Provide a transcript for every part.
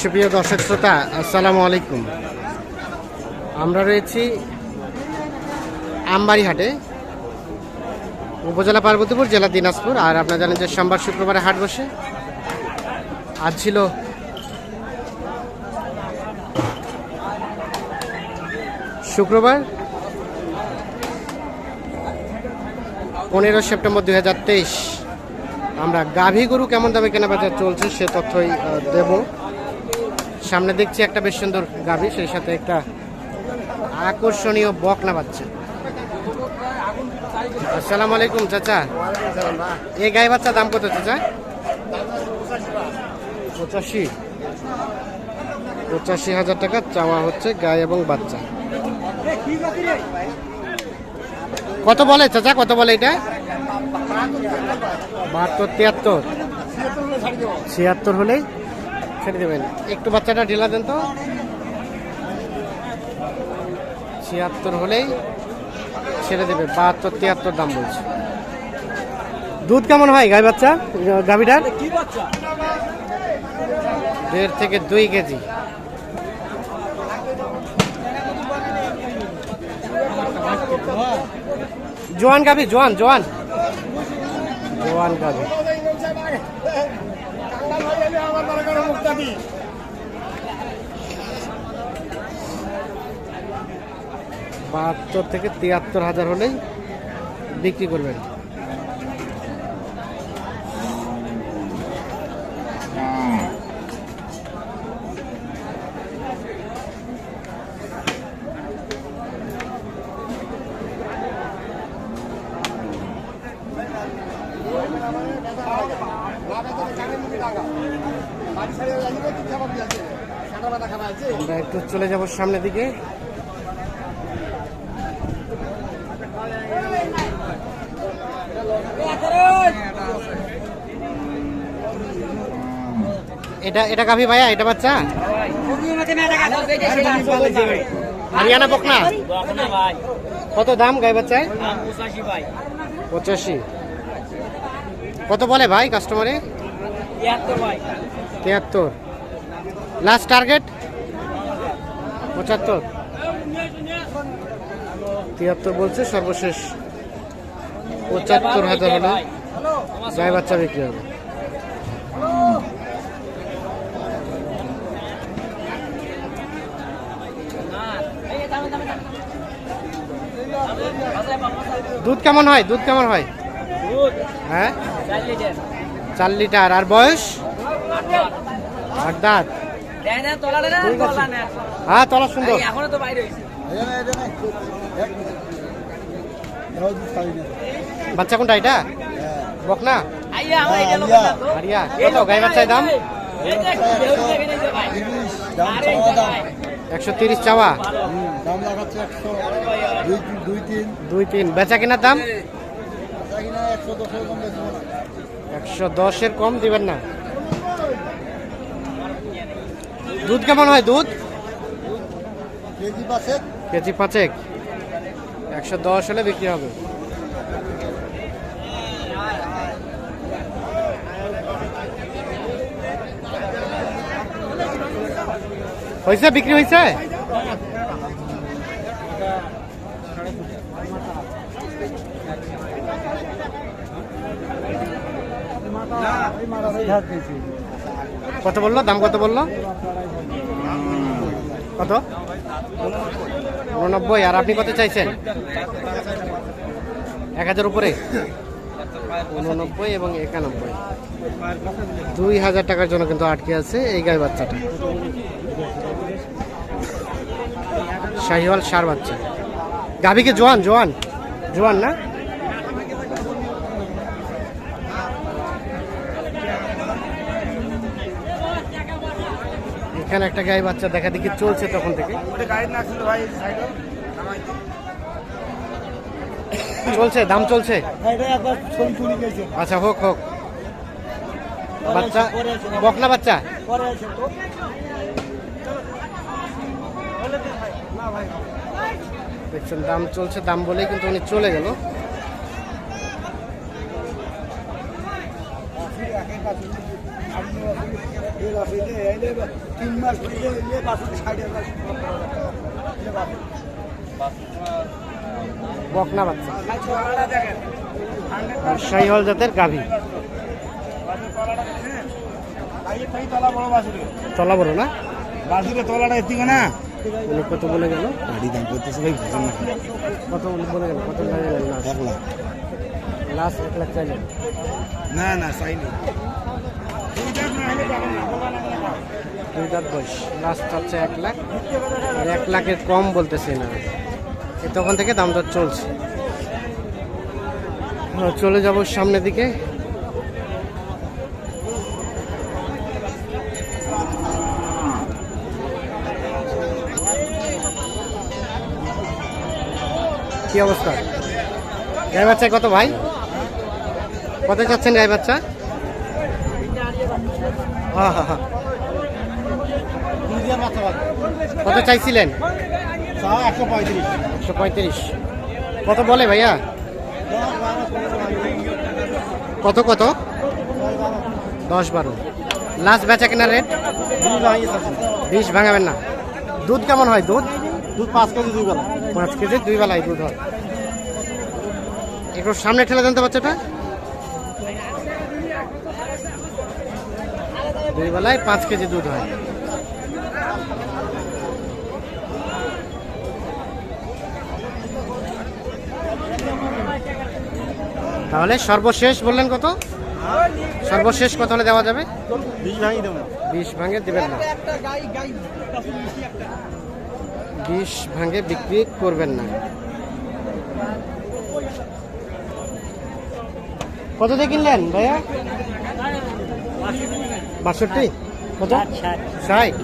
সুপ্রিয় দর্শক শ্রোতা, আসসালামু আলাইকুম। আমরা রয়েছি আমবাড়ি হাটে উপজেলা পার্বতীপুর, জেলা দিনাজপুর। আর আপনারা জানেন যে সোমবার শুক্রবারে হাট বসে। আজ ছিল শুক্রবার, পনেরো সেপ্টেম্বর দুই হাজার তেইশ। আমরা গাভী গরু কেমন দামে কেনা বেচা চলছে সে তথ্যই দেব। সামনে দেখছি একটা বেশ সুন্দর গাভী, সেই সাথে একটা আকর্ষণীয় বকনা বাচ্চা। আসসালামু আলাইকুম, চাচা। এই গাই বাচ্চা দাম কত, চাচা? পঁচাশি। পঁচাশি হাজার টাকা চাওয়া হচ্ছে গাই এবং বাচ্চা। কত বলে, চাচা? কত বলে এটা? বাহাত্তর, তিয়াত্তর। ছিয়াত্তর হলেই ছেড়ে দেবেন। একটু বাচ্চাটা ঢিলা দেন তো। ছিয়াত্তর হলেই ছেড়ে দেবে। বাহাত্তর তিয়াত্তর দাম বলছে। দুধ কেমন হয় গাই বাচ্চা? গাভিটার? দেড় থেকে দুই কেজি। জোয়ান গাভি জোয়ান জোয়ান। জোয়ান গাভি। বাহাত্তর থেকে তিয়াত্তর হাজার হলেই বিক্রি করবেন। আমরা একটু চলে যাব সামনের দিকে। এটা এটা গাভি ভাইয়া এটা বাচ্চা? হারিয়ানা বকনা? কত দাম গাই বাচ্চায়? পঁচাশি। কত বলে ভাই কাস্টমারে তিয়াত্তর লাস্ট টার্গেট পঁচাত্তর। তিয়াত্তর বলছে সর্বশেষ পঁচাত্তর হাজার হলে গায়ে বাচ্চা বিক্রি হবে। দুধ কেমন হয়? দুধ কেমন হয়? হ্যাঁ? চার লিটার। আর বয়স? আট দাঁত। হ্যাঁ তলা সুন্দর। এখনও তো বাইরে বাচ্চা কোনটা এটা? বক না হারিয়া কত? গাই বাচ্চায় দাম? একশো তিরিশ চাওয়া দাম লাগাচ্ছে একশো দুই দুই তিন দুই তিন। বেচা কেনার দাম? একশো দশের কম দিবেন না। দুধ কেমন হয় দুধ? কেজি পাঁচেক। একশো দশ হলে বিক্রি হবে। হয়েছে? বিক্রি হয়েছে? কত বলল? দাম কত বলল? কত? উননব্বই। আর আপনি কত চাইছেন? এক হাজার উপরে? উননব্বই এবং একানব্বই। দুই হাজার টাকার জন্য কিন্তু আটকে আছে এই গায়ে বাচ্চাটা। শাহিওয়াল সার বাচ্চা। গাভীকে জোয়ান জোয়ান। জোয়ান না? এখানে একটা গায়ে বাচ্চা দেখা দেখি চলছে তখন থেকে। চলছে দাম চলছে? আচ্ছা হোক হোক। বাচ্চা? বকনা বাচ্চা? দেখছেন দাম চলছে দাম বলেই কিন্তু উনি চলে গেল। তিন মাস বকনা বাচ্চা আর শাহিওয়াল জাতের গাভী। তলা বড় না? বাসুরে তলাটা এদিকে না। উনি কত বলে গেল? গাড়ি দাম করতেছে ভাই বুঝুন না। কত বলে গেল? কত লাগে লাস্ট এক লাখ। লাস্ট এক লাখ চাইলেন। না না চাইনি। এক লাখ। আর এক লাখের কম বলতেছে না। তখন থেকে দাম দর চলছে। চলে যাব সামনের দিকে। কি অবস্থা? গাই বাচ্চা কত ভাই? কত চাচ্ছেন গাই বাচ্চা কত চাইছিলেন? একশো পঁয়ত্রিশ। কত বলে ভাইয়া? কত কত? দশ বারো। লাস্ট বেচা কেনা রেট? বিশ ভাঙাবেন না। দুধ কেমন হয় দুধ? দুধ পাঁচ কেজি দুই বেলা। পাঁচ কেজি দুই বেলায় দুধ হয়। একটু সামনে ঠেলে জানতে তো বাচ্চাটা। দুই বেলায় পাঁচ কেজি দুধ হয়। তাহলে সর্বশেষ বললেন কত? সর্বশেষ কত হলে দেওয়া যাবে? বিশ ভাঙি দেবেন না। বিশ ভাঙে বিক্রি করবেন না। কত দিয়ে কিনলেন ভাইয়া? বাষট্টি? কত? ষাট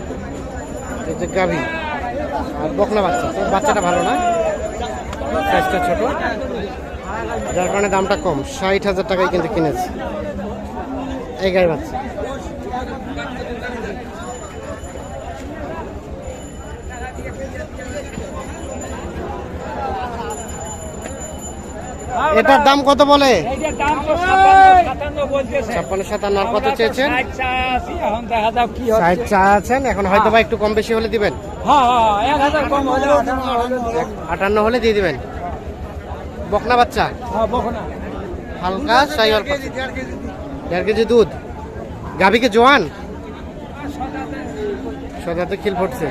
এই যে গাভি। আর বকলা বাচ্চা। তো বাচ্চাটা ভালো না? সাইজটা ছোট। যার কারণে দামটা কম। ষাট হাজার টাকায় কিন্তু কিনেছি। এই গাই বাচ্চা। এটার দাম কত বলে? ছাপ্পান্ন সাতান্ন আর কত চেয়েছেন? ষাট চা এখন দেখা যাক কি হচ্ছে। ষাট চা আছেন এখন হয়তো বা একটু কম বেশি হলে দিবেন। হ্যাঁ হ্যাঁ হলে আটান্ন হলে দিয়ে দিবেন। বকনা বাচ্চা? হ্যাঁ বকনা। হালকা সাইওয়াল দেড় কেজি দুধ। গাভীকে জোয়ান? সদাতে খিল ফুটছে।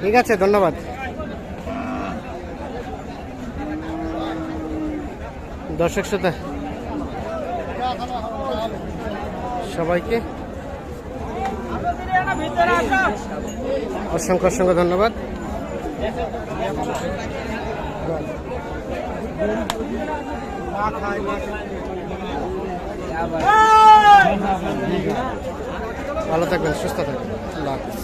ঠিক আছে ধন্যবাদ। দর্শক শ্রোতা সবাইকে অসংখ্য অসংখ্য ধন্যবাদ। ভালো থাকবেন সুস্থ থাকবেন। আল্লাহ হাফিজ।